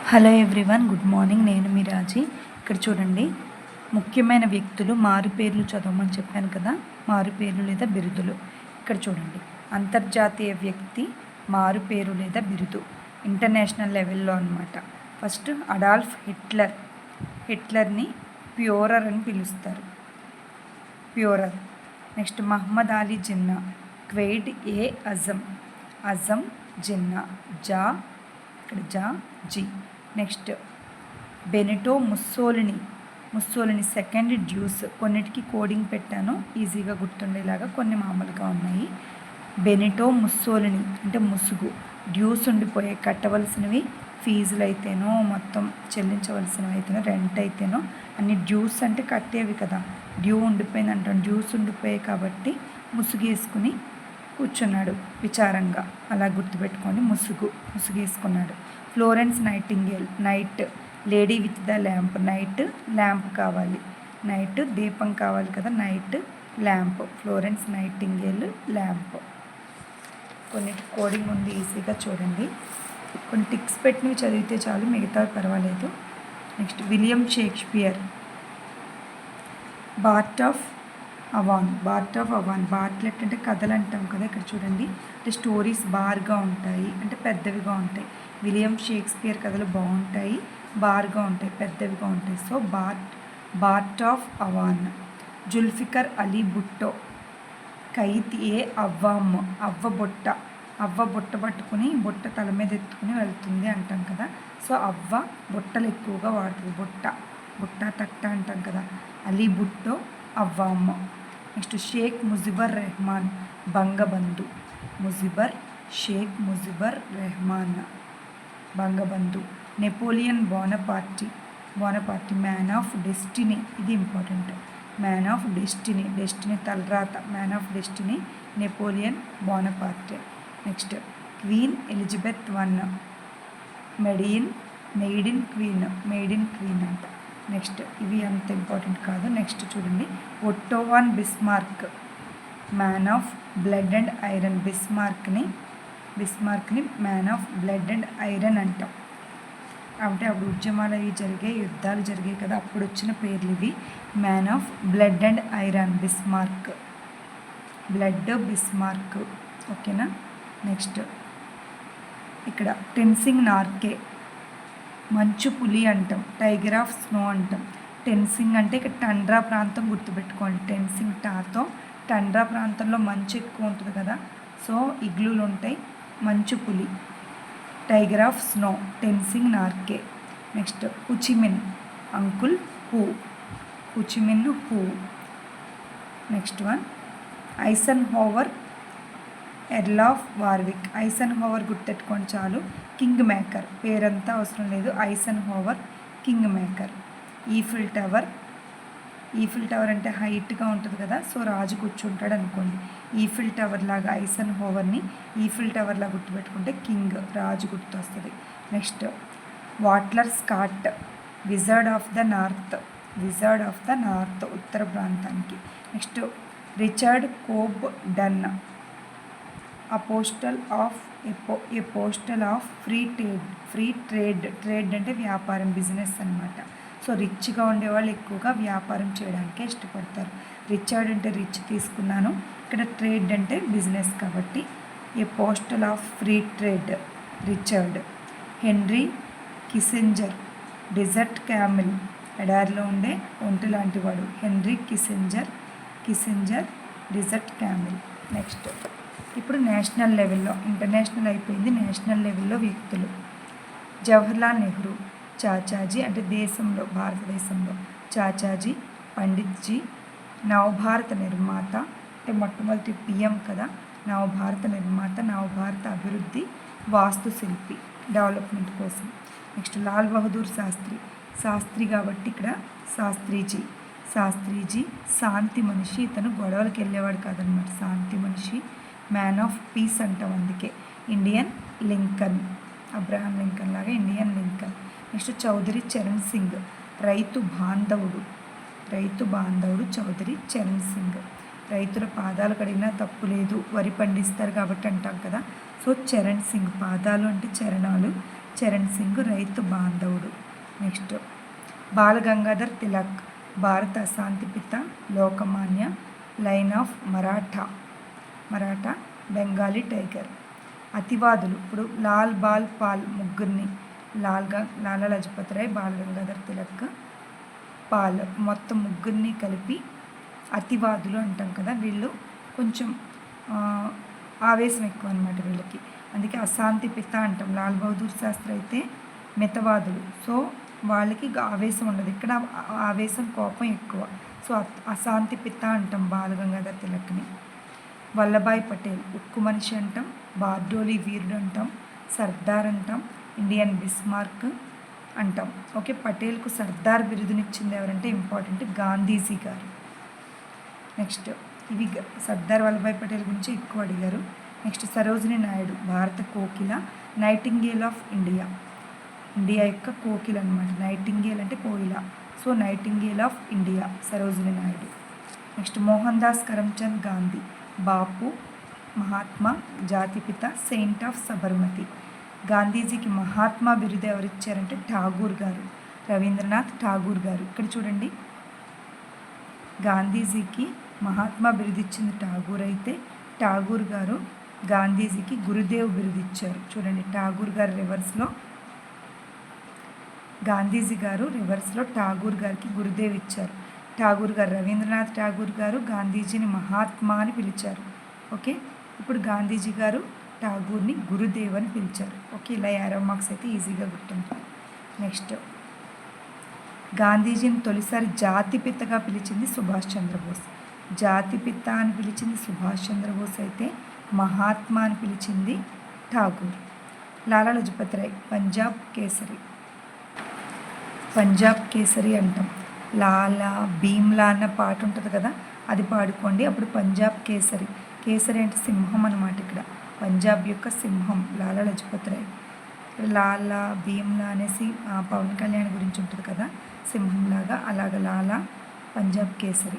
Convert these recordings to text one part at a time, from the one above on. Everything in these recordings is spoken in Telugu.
హలో ఎవ్రీవన్ గుడ్ మార్నింగ్ నేను మీ రాజీ. ఇక్కడ చూడండి. ముఖ్యమైన వ్యక్తులు మారు పేర్లు చదవమని చెప్పాను కదా. మారు పేర్లు లేదా బిరుదులు. ఇక్కడ చూడండి. అంతర్జాతీయ వ్యక్తి మారు పేరు లేదా బిరుదు. ఇంటర్నేషనల్ లెవెల్లో అనమాట ఫస్ట్ అడాల్ఫ్ హిట్లర్ హిట్లర్ని ప్యూరర్ అని పిలుస్తారు. ప్యూరర్ నెక్స్ట్ మహమ్మద్ అలీ జిన్నా క్వెయిడ్ ఏ అజం అజం జిన్నా జా ఇక్కడ జా G next. Benito Mussolini Mussolini second Duce. కొన్నిటికి కోడింగ్ పెట్టాను. ఈజీగా గుర్తుండేలాగా కొన్ని మామూలుగా ఉన్నాయి. బెనిటో ముస్సోలిని అంటే ముసుగు. డ్యూస్ ఉండిపోయాయి. కట్టవలసినవి ఫీజులు అయితేనో మొత్తం చెల్లించవలసినవి అయితేనో రెంట్ అయితేనో అన్ని డ్యూస్ అంటే కట్టేవి కదా. డ్యూ ఉండిపోయింది అంటాం. డ్యూస్ ఉండిపోయాయి కాబట్టి ముసుగేసుకుని కూర్చున్నాడు విచారంగా. అలా గుర్తుపెట్టుకొని ముసుగు ముసుగేసుకున్నాడు. Florence Nightingale night lady with the lamp night lamp కావాలి. నైట్ దీపం కావాలి కదా night lamp Florence Nightingale lamp. కొన్ని కోడింగ్ ఉంది ఈజీగా చూడండి. కొన్ని టిక్స్ పెట్టినవి చదివితే చాలు మిగతా పర్వాలేదు. Next William Shakespeare. Bard of Avon bard of Avon Bartlett అంటే కథలు అంటాం కదా ఇక్కడ చూడండి. అంటే స్టోరీస్ బార్గా ఉంటాయి అంటే పెద్దవిగా ఉంటాయి. విలియం షేక్స్పియర్ కథలు బాగుంటాయి బార్గా ఉంటాయి పెద్దవిగా ఉంటాయి. So bard bard of Avon Zulfikar Ali Bhutto Quaid e అవ్వమ్మ అవ్వ బొట్ట. అవ్వ బుట్ట పట్టుకుని బుట్ట తల మీద ఎత్తుకుని వెళ్తుంది అంటాం కదా. సో అవ్వ బుట్టలు ఎక్కువగా వాడుతుంది. బుట్ట. బుట్ట తట్ట అంటాం కదా. Ali Bhutto అవ్వమ్మ. Next Sheikh Mujibur Rahman Bangabandhu. Mujibur Sheikh Mujibur Rahman Bangabandhu. Napoleon Bonaparte Bonaparte man of destiny. ఇది important. Man of destiny destiny తలరాత. Man of destiny Napoleon Bonaparte. Next queen Elizabeth one. Maiden maiden queen maid in queen అంట. నెక్స్ట్ ఇవి అంత ఇంపార్టెంట్ కాదు. నెక్స్ట్ చూడండి. Otto von Bismarck man of blood and iron. బిస్మార్క్ని బిస్మార్క్ని man of blood and iron అంటాం. అంటే అప్పుడు ఉద్యమాలు అవి జరిగాయి యుద్ధాలు జరిగాయి కదా. అప్పుడు వచ్చిన పేర్లు ఇవి. Man of blood and iron. Bismarck. Blood Bismarck. ఓకేనా? నెక్స్ట్. ఇక్కడ టెన్సింగ్ నార్కే. మంచు పులి అంటాం టైగర్ ఆఫ్ స్నో అంటాం. టెన్సింగ్ అంటే ఇక్కడ టండ్రా ప్రాంతం గుర్తుపెట్టుకోండి. టెన్సింగ్ టాతో టండ్రా ప్రాంతంలో మంచు ఎక్కువ ఉంటుంది కదా. సో ఇగ్లూలు ఉంటాయి మంచు పులి tiger of snow Tenzing Norgay. Next Ho Chi Minh uncle Ho Ho Chi Minh Ho. Next one Eisenhower earl of Warwick. Eisenhower గుర్తెట్టుకోండి చాలు. కింగ్ మేకర్ పేరంతా అవసరం లేదు. Eisenhower king maker Eiffel tower. Eiffel tower అంటే హైట్గా ఉంటుంది కదా సో రాజు కూర్చుంటాడు అనుకోండి. ఈఫిల్ టవర్ లాగా ఐసన్ హోవర్ని ఈఫిల్ టవర్ లాగా గుర్తుపెట్టుకుంటే కింగ్ రాజు గుర్తు వస్తుంది next Walter Scott. Wizard of the north. Wizard of the north ఉత్తర ప్రాంతానికి. Next Richard Cobden. Apostle of apostle of free trade free trade trade అంటే వ్యాపారం బిజినెస్ అనమాట సో రిచ్గా ఉండేవాళ్ళు ఎక్కువగా వ్యాపారం చేయడానికే ఇష్టపడతారు. రిచర్డ్ అంటే రిచ్ తీసుకున్నాను. ఇక్కడ ట్రేడ్ అంటే బిజినెస్ కాబట్టి apostle of free trade Richard Henry Kissinger desert camel ఎడారిలో ఉండే ఒంటి లాంటివాడు. Henry Kissinger Kissinger desert camel next ఇప్పుడు నేషనల్ లెవెల్లో ఇంటర్నేషనల్ అయిపోయింది నేషనల్ లెవెల్లో వ్యక్తులు. జవహర్లాల్ నెహ్రూ చాచాజీ అంటే దేశంలో భారతదేశంలో. చాచాజీ పండిత్జీ నవభారత నిర్మాత అంటే మొట్టమొదటి పిఎం కదా నవభారత నిర్మాత నవభారత అభివృద్ధి వాస్తుశిల్పి డెవలప్మెంట్ కోసం. నెక్స్ట్ లాల్ బహదూర్ శాస్త్రి శాస్త్రి కాబట్టి ఇక్కడ శాస్త్రీజీ. శాస్త్రీజీ శాంతి మనిషి ఇతను గొడవలకు వెళ్ళేవాడు కాదనమాట శాంతి మనిషి మ్యాన్ ఆఫ్ పీస్ అంటాం అందుకే. ఇండియన్ లింకన్ అబ్రహాం లింకన్ లాగా Indian Lincoln next Chaudhary Charan Singh. రైతు బాంధవుడు. రైతు బాంధవుడు చౌదరి చరణ్ సింగ్. రైతుల పాదాలు కడిగినా తప్పు లేదు. వరి పండిస్తారు కాబట్టి అంటాం కదా. సో చరణ్ సింగ్ పాదాలు అంటే చరణాలు. చరణ్ సింగ్ రైతు బాంధవుడు. నెక్స్ట్ బాల గంగాధర్ తిలక్. భారత శాంతిపిత Lokmanya. Lion of Maratha. Maratha Bengali tiger. అతివాదులు. ఇప్పుడు లాల్ బాల్ పాల్ ముగ్గురిని లాల్గా లాలా లజపత్ రాయ్ బాల గంగాధర్ తిలక్ పాల్ మొత్తం ముగ్గురిని కలిపి అతివాదులు అంటాం కదా. వీళ్ళు కొంచెం ఆవేశం ఎక్కువ అనమాట వీళ్ళకి. అందుకే అశాంతి పిత అంటాం. లాల్ బహదూర్ శాస్త్రి అయితే మితవాదులు. సో వాళ్ళకి ఆవేశం ఉండదు. ఇక్కడ ఆవేశం కోపం ఎక్కువ. సో అశాంతి పిత అంటాం బాల గంగాధర్ తిలక్ని. వల్లభాయ్ పటేల్ ఉక్కు మనిషి అంటాం బార్డోలి వీరుడు అంటాం సర్దార్ అంటాం ఇండియన్ బిస్మార్క్ అంటాం. ఓకే పటేల్కు సర్దార్ బిరుదునిచ్చింది ఎవరంటే ఇంపార్టెంట్ గాంధీజీ గారు. నెక్స్ట్ ఇవి సర్దార్ వల్లభాయ్ పటేల్ గురించి ఎక్కువ అడిగారు. నెక్స్ట్ సరోజిని నాయుడు భారత కోకిల నైటింగేల్ ఆఫ్ ఇండియా. ఇండియా యొక్క కోకిల అనమాట నైటింగేల్ అంటే కోయిల. So nightingale of India Sarojini Naidu. Next Mohan Das Karamchand Gandhi. Bapu Mahatma జాతిపిత సెయింట్ ఆఫ్ సబర్మతి గాంధీజీకి మహాత్మా బిరుదు ఎవరిచ్చారంటే ఠాగూర్ గారు రవీంద్రనాథ్ ఠాగూర్ గారు. ఇక్కడ చూడండి. గాంధీజీకి మహాత్మా బిరుదిచ్చింది ఠాగూర్ అయితే ఠాగూర్ గారు గాంధీజీకి గురుదేవ్ బిరుదిచ్చారు. చూడండి ఠాగూర్ గారు రివర్స్లో గాంధీజీ గారు రివర్స్లో ఠాగూర్ గారికి గురుదేవ్ ఇచ్చారు. ఠాగూర్ గారు రవీంద్రనాథ్ ఠాగూర్ గారు గాంధీజీని మహాత్మా అని పిలిచారు. ఓకే? ఇప్పుడు గాంధీజీ గారు ఠాగూర్ని గురుదేవ్ అని పిలిచారు. ఓకే? ఇలా యారో మార్క్స్ అయితే ఈజీగా గుర్తుంటారు నెక్స్ట్. గాంధీజీని తొలిసారి జాతిపిత్తగా పిలిచింది సుభాష్ చంద్రబోస్. జాతిపిత్త అని పిలిచింది సుభాష్ చంద్రబోస్ అయితే మహాత్మా అని పిలిచింది ఠాగూర్. లాలా లజపతి రాయ్ పంజాబ్ కేసరి. పంజాబ్ కేసరి అంటాం. లాలా భీమ్లా అన్న పాట ఉంటుంది కదా అది పాడుకోండి. అప్పుడు పంజాబ్ కేసరి. కేసరి అంటే సింహం అనమాట ఇక్కడ. పంజాబ్ యొక్క సింహం లాలా లజపతి రాయ్ లాలా భీమ్లా అనేసి పవన్ కళ్యాణ్ గురించి ఉంటుంది కదా సింహంలాగా. అలాగ లాలా పంజాబ్ కేసరి.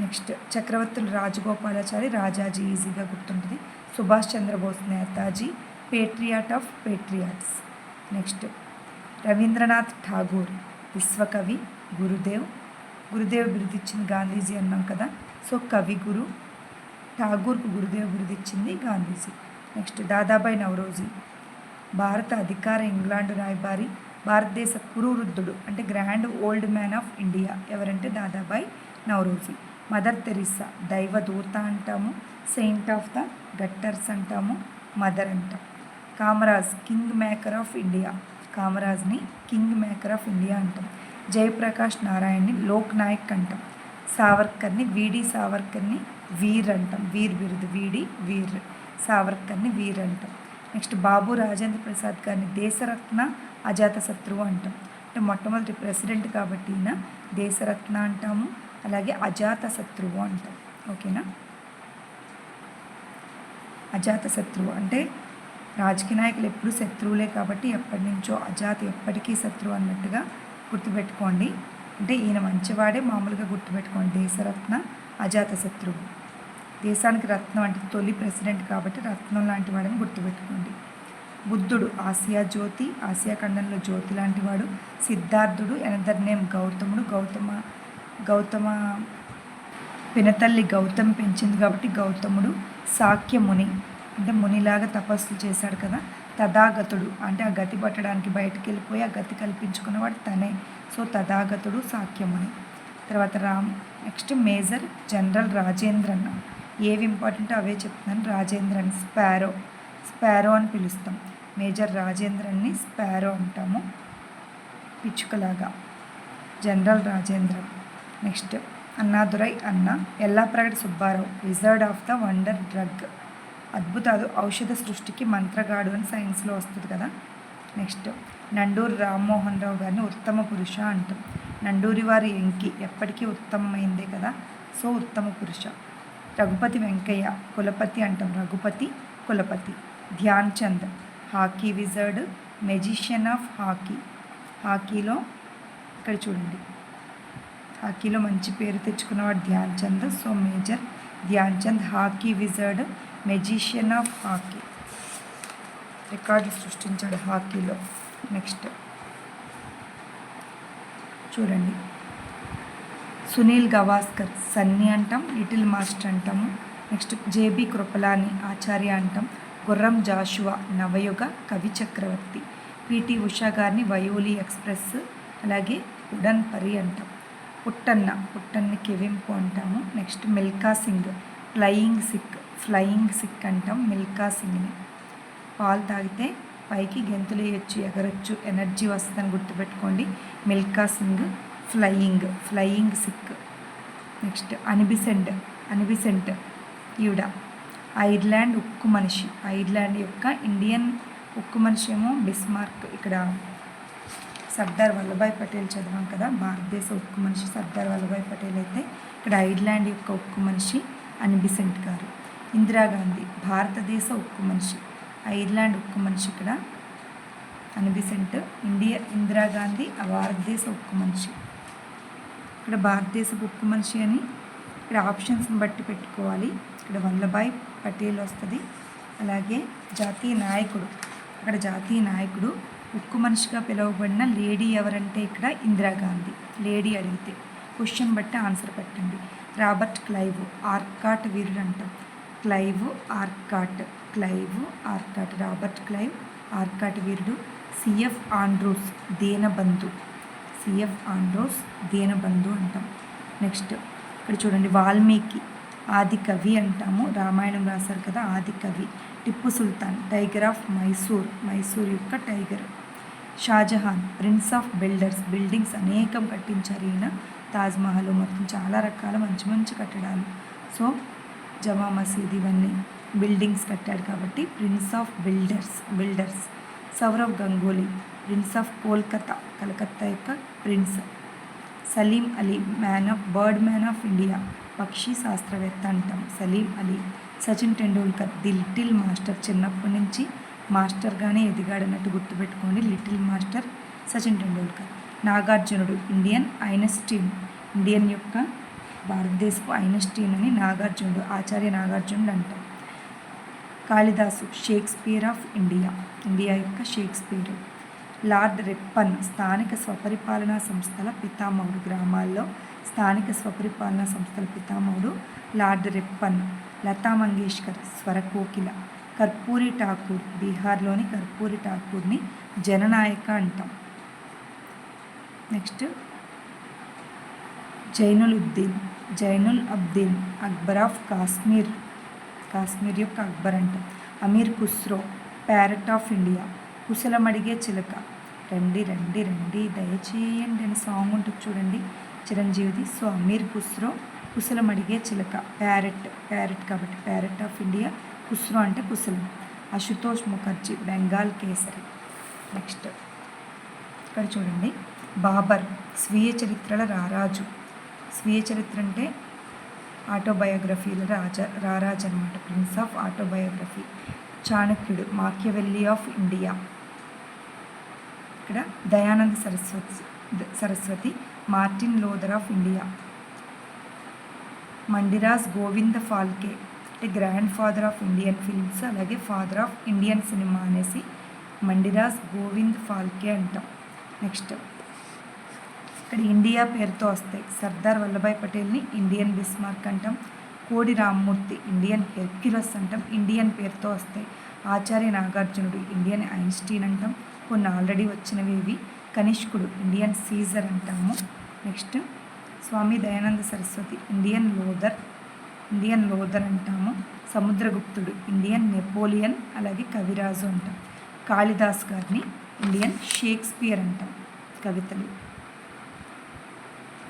నెక్స్ట్ చక్రవర్తులు రాజగోపాలాచారి రాజాజీ ఈజీగా గుర్తుంటుంది. Subhash Chandra Bose Netaji patriot of patriots. Next Rabindranath Tagore విశ్వకవి. Gurudev. Gurudev బిరుదిచ్చింది గాంధీజీ అన్నాం కదా. సో కవి గురు ఠాగూర్కు గురుదేవ్ బిరుదిచ్చింది గాంధీజీ. నెక్స్ట్ దాదాబాయి నవరోజీ. భారత అధికార ఇంగ్లాండ్ రాయబారి భారతదేశ కురువృద్ధుడు అంటే grand old man of India ఎవరంటే దాదాబాయి నవరోజీ. మదర్ తెరిసా దైవదూత అంటాము సెయింట్ ఆఫ్ ద గట్టర్స్ అంటాము మదర్ అంటాం. Kamaraj king maker of India. కామరాజ్ని king maker of India అంటాం. జయప్రకాష్ నారాయణ్ని లోక్ నాయక్ అంటాం. సావర్కర్ని వీడి సావర్కర్ని వీర్ అంటాం. వీర్ బిరుదు వీడి వీర్ సావర్కర్ని వీర్ అంటాం. నెక్స్ట్ బాబు రాజేంద్ర ప్రసాద్ గారిని దేశరత్న అజాతశత్రువు అంటాం. అంటే మొట్టమొదటి ప్రెసిడెంట్ కాబట్టి ఈయన దేశరత్న అంటాము. అలాగే అజాతశత్రువు అంటాం. ఓకేనా? అజాతశత్రువు అంటే రాజకీయ నాయకులు ఎప్పుడు శత్రువులే కాబట్టి ఎప్పటి నుంచో అజాత ఎప్పటికీ శత్రువు అన్నట్టుగా గుర్తుపెట్టుకోండి. అంటే ఈయన మంచివాడే మామూలుగా గుర్తుపెట్టుకోండి. దేశరత్న అజాతశత్రువు దేశానికి రత్నం అంటే తొలి ప్రెసిడెంట్ కాబట్టి రత్నం లాంటి వాడని గుర్తుపెట్టుకోండి. బుద్ధుడు ఆసియా జ్యోతి ఆసియా ఖండంలో జ్యోతి లాంటి వాడు. సిద్ధార్థుడు ఎనదర్ నేమ్ గౌతముడు. గౌతమ గౌతమ పినతల్లి గౌతమ్ పెంచింది కాబట్టి గౌతముడు సాక్య ముని. అంటే మునిలాగా తపస్సులు చేశాడు కదా. తథాగతుడు. అంటే ఆ గతి పట్టడానికి బయటికి వెళ్ళిపోయి ఆ గతి కల్పించుకున్నవాడు తనే. సో తథాగతుడు సాఖ్యముని తర్వాత Ram next major general Rajendran. ఏవి ఇంపార్టెంట్ అవే చెప్తున్నాను. రాజేంద్రన్ స్పారో. స్పారో అని పిలుస్తాం. మేజర్ రాజేంద్రన్ని స్పారో అంటాము. పిచ్చుకలాగా. General Rajendran. Next Annadurai Anna. Yellapragada Subbarao. Wizard of the wonder drug అద్భుతాలు. ఔషధ సృష్టికి మంత్రగాడు అని సైన్స్లో వస్తుంది కదా. నెక్స్ట్ నండూరి రామ్మోహన్ రావు గారిని ఉత్తమ పురుష అంటాం. నండూరి వారి ఎంకి ఎప్పటికీ ఉత్తమమైందే కదా. సో ఉత్తమ పురుష. రఘుపతి వెంకయ్య కులపతి అంటాం. Raghupati కులపతి. Dhyan Chand hockey wizard magician of hockey. హాకీలో ఇక్కడ చూడండి. హాకీలో మంచి పేరు తెచ్చుకున్నవాడు Dhyan Chand so major Dhyan Chand hockey wizard magician of hockey. Record సృష్టించాడు హాకీలో. నెక్స్ట్. చూడండి. సునీల్ గవాస్కర్ సన్నీ అంటాం లిటిల్ మాస్టర్ అంటాము. Next J B Kripalani Acharya అంటాం. గుర్రం జాషువా నవయుగ కవి చక్రవర్తి. పిటి ఉషా గారిని వయోలి ఎక్స్ప్రెస్ అలాగే ఉడన్ పరి అంటాం. పుట్టన్న పుట్టన్ని కెవింపు అంటాము. Next Milkha Singh flying Sikh. Flying Sikh అంటాం మిల్కా సింగ్ని. పాలు తాగితే పైకి గెంతులు ఎగరొచ్చు ఎనర్జీ వస్తుందని గుర్తుపెట్టుకోండి. Milkha Singh flying flying Sikh. Next Annie Besant Annie Besant ఈవిడ. ఐర్లాండ్ ఉక్కు మనిషి. ఐర్లాండ్ యొక్క ఇండియన్ ఉక్కు మనిషి ఏమో బిస్మార్క్. ఇక్కడ సర్దార్ వల్లభాయ్ పటేల్ చదివాం కదా భారతదేశ ఉక్కు మనిషి సర్దార్ వల్లభాయ్ పటేల్ అయితే. ఇక్కడ ఐర్లాండ్ యొక్క ఉక్కు మనిషి అనిబిసెంట్ గారు. ఇందిరాగాంధీ భారతదేశ ఉక్కు మనిషి ఐర్లాండ్ ఉక్కు మనిషి ఇక్కడ. అనిబిసెంట్ ఇండియా ఇందిరాగాంధీ ఆ భారతదేశ ఉక్కు మనిషి. ఇక్కడ భారతదేశ ఉక్కు మనిషి అని ఇక్కడ ఆప్షన్స్ని బట్టి పెట్టుకోవాలి. ఇక్కడ వల్లభాయ్ పటేల్ వస్తుంది. అలాగే జాతీయ నాయకుడు అక్కడ జాతీయ నాయకుడు ఉక్కు మనిషిగా పిలువబడిన లేడీ ఎవరంటే ఇక్కడ ఇందిరాగాంధీ. లేడీ అడిగితే క్వశ్చన్ బట్టి ఆన్సర్ పెట్టండి. రాబర్ట్ క్లైవ్ ఆర్కాట్ వీరుడు అంటాం Clive Arcot Clive Arcot Robert Clive Arcot వీరుడు C F Andrews Deenabandhu. C F Andrews Deenabandhu అంటాం. నెక్స్ట్ ఇక్కడ చూడండి వాల్మీకి ఆది కవి అంటాము. రామాయణం రాశారు కదా ఆది కవి. టిప్పు సుల్తాన్ టైగర్ ఆఫ్ మైసూర్ మైసూర్ యొక్క tiger. Shahjahan prince of builders buildings అనేకం కట్టించారు ఈయన. తాజ్మహల్ మొత్తం చాలా రకాల మంచి మంచి కట్టడాలు. సో జమా మసీద్ ఇవన్నీ బిల్డింగ్స్ కట్టాడు కాబట్టి prince of builders builders. Sourav Ganguly prince of Kolkata Calcutta యొక్క prince. Salim Ali man of bird man of India పక్షి శాస్త్రవేత్త అంటాం. Salim Ali Sachin Tendulkar the little master. చిన్నప్పటి నుంచి మాస్టర్గానే ఎదిగాడన్నట్టు గుర్తుపెట్టుకోండి. Little master Sachin Tendulkar. నాగార్జునుడు Indian Einstein. Indian యొక్క భారతదేశపు ఐనస్టీన్ అని నాగార్జునుడు ఆచార్య నాగార్జునుడు అంటాం Kalidasa Shakespeare of India India యొక్క షేక్స్పియర్. లార్డ్ రిప్పన్ స్థానిక స్వపరిపాలనా సంస్థల పితామహుడు గ్రామాల్లో స్థానిక స్వపరిపాలనా సంస్థల పితామహుడు లార్డ్ రిప్పన్ లతా మంగేష్కర్ స్వరకోకిల కర్పూరి ఠాకూర్ బీహార్లోని కర్పూరి ఠాకూర్ని జననాయక అంటాం. నెక్స్ట్ జైనులుద్దీన్ జైనుల్ అబ్దీన్ అక్బర్ ఆఫ్ కాశ్మీర్ కాశ్మీర్ యొక్క అక్బర్ అంట. Amir Khusro parrot of India కుశలమడిగే చిలక. రండి రండి రండి దయచేయండి అని సాంగ్ ఉంటుంది చూడండి. చిరంజీవిది. సో అమీర్ ఖుస్రో కుశలమడిగే చిలక. ప్యారెట్ ప్యారెట్ కాబట్టి ప్యారెట్ ఆఫ్ ఇండియా కుస్రో అంటే కుశలం. అశుతోష్ ముఖర్జీ బెంగాల్ కేసరి. నెక్స్ట్. ఇక్కడ చూడండి. బాబర్ స్వీయ చరిత్రల రారాజు. స్వీయ చరిత్ర అంటే ఆటోబయోగ్రఫీల రాజా రారాజ్ అనమాట ప్రిన్స్ ఆఫ్ ఆటోబయోగ్రఫీ. చాణక్యుడు మాక్యవెల్లి ఆఫ్ ఇండియా. ఇక్కడ Dayananda Saraswati Saraswati Martin Luther of India. Dhundiraj Govind Phalke అంటే grand father of Indian films అలాగే ఫాదర్ ఆఫ్ ఇండియన్ సినిమా అనేసి మండిరాజ్ గోవింద్ ఫాల్కే అంటాం. నెక్స్ట్ ఇక్కడ ఇండియా పేరుతో వస్తాయి. సర్దార్ వల్లభాయ్ పటేల్ని ఇండియన్ బిస్మార్క్ అంటాం కోడి రామ్మూర్తి ఇండియన్ హెర్క్యులస్ అంటాం ఇండియన్ పేరుతో వస్తాయి. ఆచార్య నాగార్జునుడు ఇండియన్ ఐన్స్టీన్ అంటాం కొన్ని ఆల్రెడీ వచ్చినవి ఇవి. కనిష్కుడు ఇండియన్ సీజర్ అంటాము. Next Swami Dayananda Saraswati Indian Luther Indian Luther అంటాము. సముద్రగుప్తుడు ఇండియన్ నెపోలియన్ అలాగే కవిరాజు అంటాం. కాళిదాస్ గారిని ఇండియన్ షేక్స్పియర్ అంటాం కవితలు.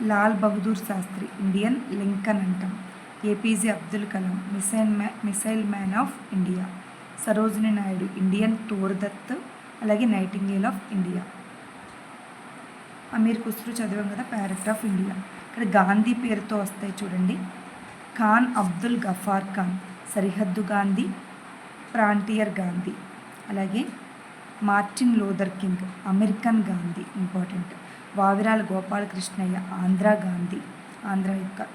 లాల్ బహదూర్ శాస్త్రి ఇండియన్ లింకన్ అంటాం. A P J Abdul Kalam missile మ్యా missile man of India. Sarojini Naidu Indian Toru Dutt అలాగే nightingale of India. Amir Khusro చదివాం కదా ప్యారెట్ ఆఫ్ ఇండియా. ఇక్కడ గాంధీ పేరుతో వస్తాయి చూడండి. ఖాన్ అబ్దుల్ గఫార్ ఖాన్ సరిహద్దు గాంధీ ప్రాంటియర్ గాంధీ అలాగే Martin Luther King American Gandhi important. Vavilala Gopalakrishnayya Andhra Gandhi Andhra యొక్క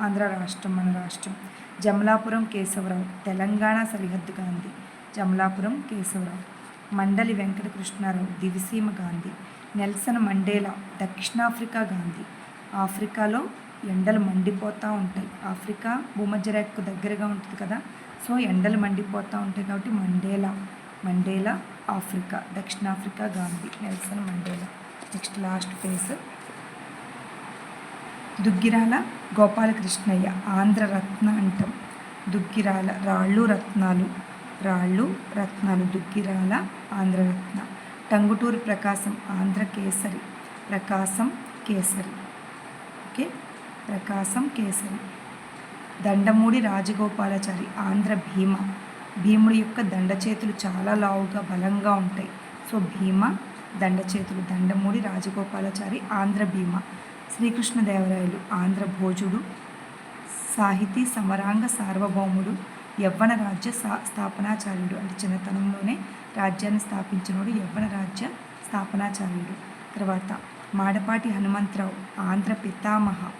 ఆంధ్ర రాష్ట్రం మన రాష్ట్రం. జమలాపురం కేశవరావు తెలంగాణ సరిహద్దు గాంధీ. జమలాపురం కేశవరావు. మండలి వెంకటకృష్ణారావు దివిసీమ గాంధీ. నెల్సన్ మండేలా దక్షిణాఫ్రికా గాంధీ. ఆఫ్రికాలో ఎండలు మండిపోతూ ఉంటాయి. ఆఫ్రికా భూమధ్యరేఖకు దగ్గరగా ఉంటుంది కదా? సో ఎండలు మండిపోతూ ఉంటాయి కాబట్టి మండేలా. మండేలా ఆఫ్రికా దక్షిణాఫ్రికా Gandhi Nelson Mandela. Next last phase Duggirala Gopalakrishnayya Andhra Ratna అంటాం. దుగ్గిరాల రాళ్ళు రత్నాలు. రాళ్ళు రత్నాలు దుగ్గిరాల ఆంధ్రరత్న టంగుటూరి ప్రకాశం ఆంధ్ర కేసరి. ప్రకాశం కేసరి. ఓకే? ప్రకాశం కేసరి. దండమూడి రాజగోపాలాచారి ఆంధ్ర భీమ. భీముడి యొక్క దండ చేతులు చాలా లావుగా బలంగా ఉంటాయి. సో భీమ దండ చేతులు దండమూడి రాజగోపాలాచారి ఆంధ్ర భీమ. శ్రీకృష్ణదేవరాయలు ఆంధ్ర భోజుడు సాహితీ సమరాంగ సార్వభౌముడు యవ్వన రాజ్య సా స్థాపనాచార్యుడు. అంటే చిన్నతనంలోనే రాజ్యాన్ని స్థాపించినోడు యవ్వన రాజ్య స్థాపనాచార్యుడు. తర్వాత మాడపాటి హనుమంతరావు ఆంధ్ర పితామహ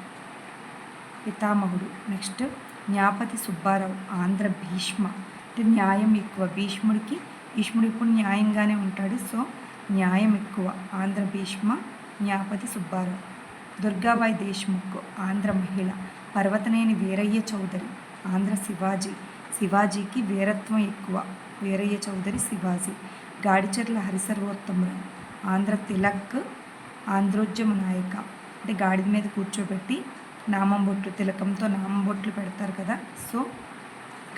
పితామహుడు. నెక్స్ట్ న్యాపతి సుబ్బారావు ఆంధ్ర భీష్మ. అంటే న్యాయం ఎక్కువ. భీష్ముడికి భీష్ముడు ఇప్పుడు న్యాయంగానే ఉంటాడు. సో న్యాయం ఎక్కువ ఆంధ్ర భీష్మ న్యాపతి సుబ్బారావు. దుర్గాబాయి దేశ్ముఖ్ ఆంధ్ర మహిళ పర్వతనేని వీరయ్య చౌదరి ఆంధ్ర శివాజీ. శివాజీకి వీరత్వం ఎక్కువ వీరయ్య చౌదరి శివాజీ. గాడిచెర్ల హరిసర్వోత్తమరావు ఆంధ్ర తిలక్ ఆంధ్రోద్యమ నాయక. అంటే గాడిద మీద కూర్చోబెట్టి నామం బొట్లు తిలకంతో నామం బొట్లు పెడతారు కదా. సో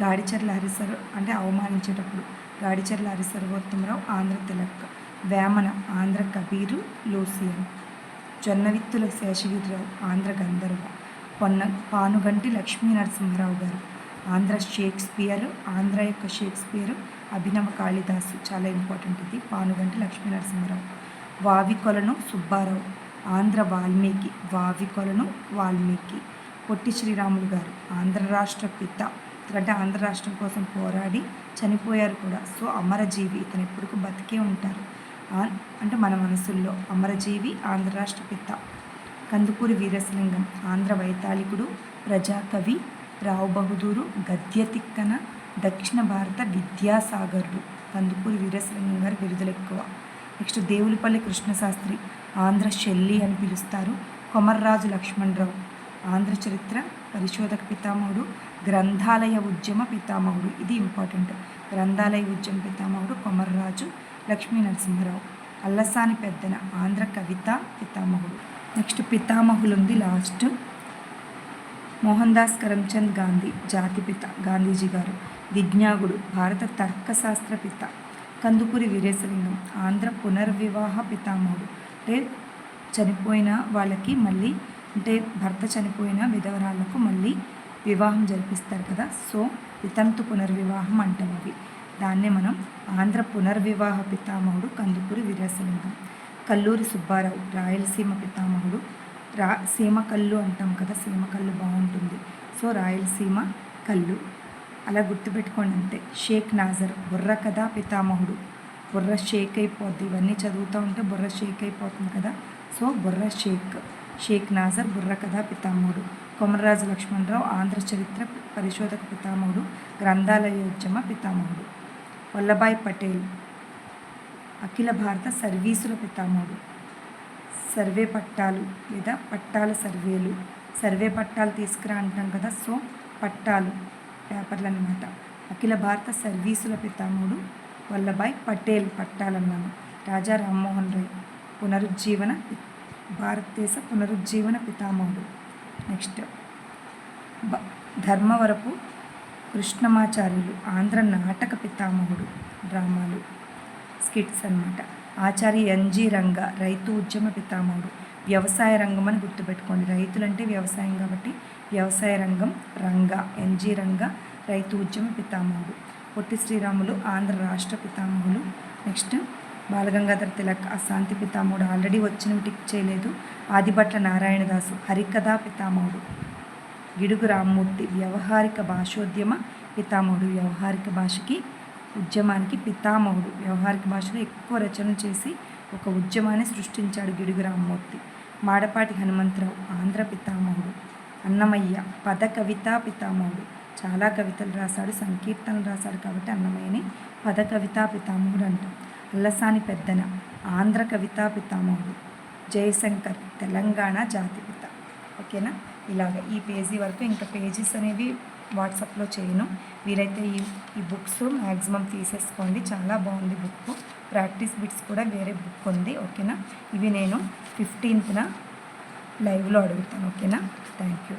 గాడిచెర్ల హరిసర్ అంటే అవమానించేటప్పుడు గాడిచెర్ల హరిసర్వోత్తమరావు ఆంధ్ర తిలక్. వేమన ఆంధ్ర కబీరు లూసియన్. జొన్నవిత్తుల శేషగిరిరావు ఆంధ్ర గంధర్వ. పొన్న పానుగంటి లక్ష్మీ నరసింహరావు గారు. ఆంధ్ర షేక్స్పియర్ ఆంధ్ర యొక్క షేక్స్పియర్ అభినవ కాళిదాసు. చాలా ఇంపార్టెంట్ ఇది పానుగంటి లక్ష్మీ నరసింహరావు వావికొలను సుబ్బారావు. ఆంధ్ర వాల్మీకి వావికొలను వాల్మీకి. పొట్టి శ్రీరాములు గారు ఆంధ్ర రాష్ట్ర పిత. ఎందుకంటే ఆంధ్ర రాష్ట్రం కోసం పోరాడి చనిపోయారు కూడా. సో అమరజీవి ఇతను ఎప్పటికీ బతికే ఉంటారు. అంటే మన మనసుల్లో అమరజీవి ఆంధ్ర రాష్ట్ర పిత కందుకూరి వీరేశలింగం ఆంధ్ర వైతాళికుడు ప్రజాకవి రావు బహదూరు గద్యతిక్కన దక్షిణ భారత విద్యాసాగరుడు. కందుకూరి వీరేశలింగం గారి బిరుదులు ఎక్కువ. నెక్స్ట్ దేవులపల్లి కృష్ణశాస్త్రి ఆంధ్ర శెల్లి అని పిలుస్తారు. కొమర్రాజు లక్ష్మణరావు ఆంధ్ర చరిత్ర పరిశోధక పితామహుడు గ్రంథాలయ ఉద్యమ పితామహుడు. ఇది ఇంపార్టెంట్. గ్రంథాలయ ఉద్యమ పితామహుడు కొమర్రాజు లక్ష్మీ నరసింహరావు అల్లసాని పెద్దన ఆంధ్ర కవిత పితామహుడు. నెక్స్ట్ పితామహులు ఉంది లాస్ట్. మోహన్ దాస్ కరమ్చంద్ గాంధీ జాతిపిత గాంధీజీ గారు. విజ్ఞాగుడు భారత తర్కశాస్త్ర పిత. కందుకూరి వీరేశలింగం ఆంధ్ర పునర్వివాహ పితామహుడు. అంటే చనిపోయిన వాళ్ళకి మళ్ళీ అంటే భర్త చనిపోయిన విధవరాళ్ళకు మళ్ళీ వివాహం జరిపిస్తారు కదా. సో వితంతు పునర్వివాహం అంటాం అవి. దాన్నే మనం ఆంధ్ర పునర్వివాహ పితామహుడు కందుకూరి వీరేశలింగం కల్లూరి సుబ్బారావు రాయలసీమ పితామహుడు. రా సీమ కళ్ళు అంటాం కదా సీమ కళ్ళు బాగుంటుంది. సో రాయలసీమ కళ్ళు అలా గుర్తుపెట్టుకోండి అంతే. షేక్ నాజర్ బుర్ర కదా పితామహుడు. బుర్ర షేక్ అయిపోద్ది. ఇవన్నీ చదువుతూ ఉంటే బుర్ర షేక్ అయిపోతుంది కదా. సో బుర్ర షేక్. షేక్ నాజర్ బుర్ర కథా పితామహుడు. కొమరరాజు లక్ష్మణరావు ఆంధ్ర చరిత్ర పరిశోధక పితామహుడు. గ్రంథాలయోద్యమ పితామహుడు. వల్లభాయ్ పటేల్. అఖిల భారత సర్వీసుల పితామహుడు. సర్వే పట్టాలు లేదా పట్టాల సర్వేలు. సర్వే పట్టాలు తీసుకురా అంటాం కదా సో పట్టాలు పేపర్లు అన్నమాట అఖిల భారత సర్వీసుల పితామహుడు వల్లభాయ్ పటేల్ పట్టాలన్నాను. రాజా రామ్మోహన్ రాయ్ పునరుజ్జీవన భారతదేశ పునరుజ్జీవన పితామహుడు. నెక్స్ట్. బ- ధర్మవరపు కృష్ణమాచార్యులు ఆంధ్ర నాటక పితామహుడు డ్రామాలు స్కిట్స్ అన్నమాట. ఆచార్య ఎన్జి రంగ రైతు ఉద్యమ పితామహుడు. వ్యవసాయ రంగం అని గుర్తుపెట్టుకోండి. రైతులంటే వ్యవసాయం కాబట్టి వ్యవసాయ రంగం రంగ ఎన్జి రంగ రైతు ఉద్యమ పితామహుడు. పొట్టి శ్రీరాములు ఆంధ్ర రాష్ట్ర పితామహులు. నెక్స్ట్ బాలగంగాధర తిలక్ అశాంతి పితామహుడు. ఆల్రెడీ వచ్చినవి టిక్ చేయలేదు. ఆదిభట్ల నారాయణదాసు హరికథా పితామహుడు. గిడుగు రామ్మూర్తి వ్యవహారిక భాషోద్యమ పితామహుడు. వ్యవహారిక భాషకి ఉద్యమానికి పితామహుడు. వ్యవహారిక భాషలో ఎక్కువ రచన చేసి ఒక ఉద్యమాన్ని సృష్టించాడు గిడుగు రామ్మూర్తి మాడపాటి హనుమంతరావు ఆంధ్ర పితామహుడు. అన్నమయ్య పద కవితా పితామహుడు. చాలా కవితలు రాశాడు సంకీర్తనలు రాశాడు కాబట్టి అన్నమయ్యని పద కవితా పితామహుడు అంటాం. అల్లసాని పెద్దన ఆంధ్ర కవితా పితామహుడు. జయశంకర్ తెలంగాణ జాతిపిత ఓకేనా? ఇలాగ ఈ పేజీ వరకు ఇంకా పేజెస్ అనేవి వాట్సాప్లో చేయను. వీరైతే ఈ ఈ బుక్స్ మ్యాక్సిమం తీసేసుకోండి. చాలా బాగుంది బుక్. ప్రాక్టీస్ బిట్స్ కూడా వేరే బుక్ ఉంది. ఓకేనా? ఇవి నేను ఫిఫ్టీన్త్న లైవ్లో అడుగుతాను. ఓకేనా? Thank you